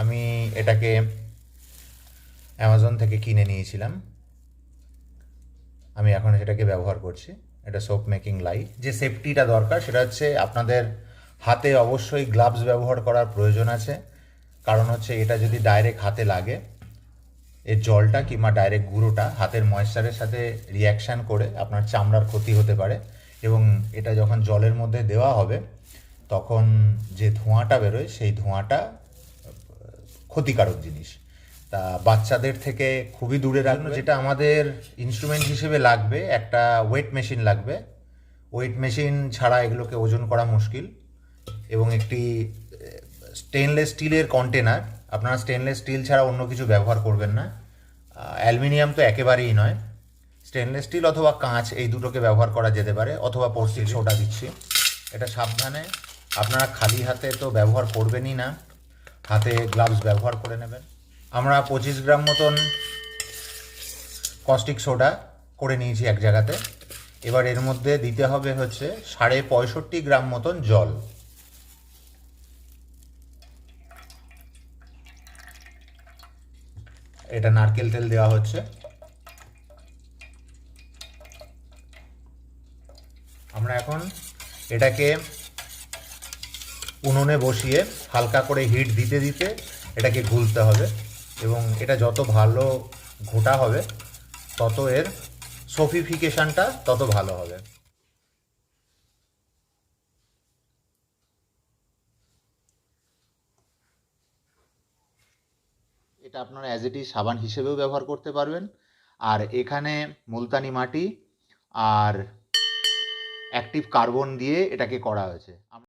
আমি এটাকে অ্যামাজন থেকে কিনে নিয়েছিলাম। আমি এখন সেটাকে ব্যবহার করছি। এটা সোপ মেকিং লাই যে সেফটিটা দরকার, সেটা হচ্ছে আপনাদের হাতে অবশ্যই গ্লাভস ব্যবহার করার প্রয়োজন আছে। কারণ হচ্ছে এটা যদি ডাইরেক্ট হাতে লাগে, এর জলটা কিংবা ডাইরেক্ট গুঁড়োটা হাতের ময়েশ্চারের সাথে রিয়াকশান করে আপনার চামড়ার ক্ষতি হতে পারে এবং এটা যখন জলের মধ্যে দেওয়া হবে, তখন যে ধোঁয়াটা বেরোয়, সেই ধোঁয়াটা ক্ষতিকারক জিনিস। তা বাচ্চাদের থেকে খুবই দূরে রাখবে। যেটা আমাদের ইনস্ট্রুমেন্ট হিসেবে লাগবে একটা ওয়েট মেশিন লাগবে। ওয়েট মেশিন ছাড়া এগুলোকে ওজন করা মুশকিল এবং একটি স্টেনলেস স্টিলের কন্টেনার আপনারা স্টেনলেস স্টিল ছাড়া অন্য কিছু ব্যবহার করবেন না। অ্যালুমিনিয়াম তো একেবারেই নয়। স্টেনলেস স্টিল অথবা কাঁচ এই দুটোকে ব্যবহার করা যেতে পারে অথবা পড়ছি সোডা দিচ্ছি। এটা সাবধানে। আপনারা খালি হাতে তো ব্যবহার করবেনই না। হাতে গ্লাভস ব্যবহার করে নেবেন। আমরা পঁচিশ গ্রাম মতন কস্টিক সোডা করে নিয়েছি এক জায়গাতে। এবার এর মধ্যে দিতে হবে হচ্ছে সাড়ে পঁয়ষট্টি গ্রাম মতন জল। এটা নারকেল তেল দেওয়া হচ্ছে। আমরা এখন এটাকে উনুনে বসিয়ে হালকা করে হিট দিতে দিতে এটাকে গুলতে হবে এবং এটা যত ভালো ঘোটা হবে, তত এর সফিফিকেশনটা তত ভালো হবে। এটা আপনারা অ্যাজ ইট সাবান হিসেবেও ব্যবহার করতে পারবেন। আর এখানে মুলতানি মাটি আর অ্যাক্টিভ কার্বন দিয়ে এটাকে করা হয়েছে।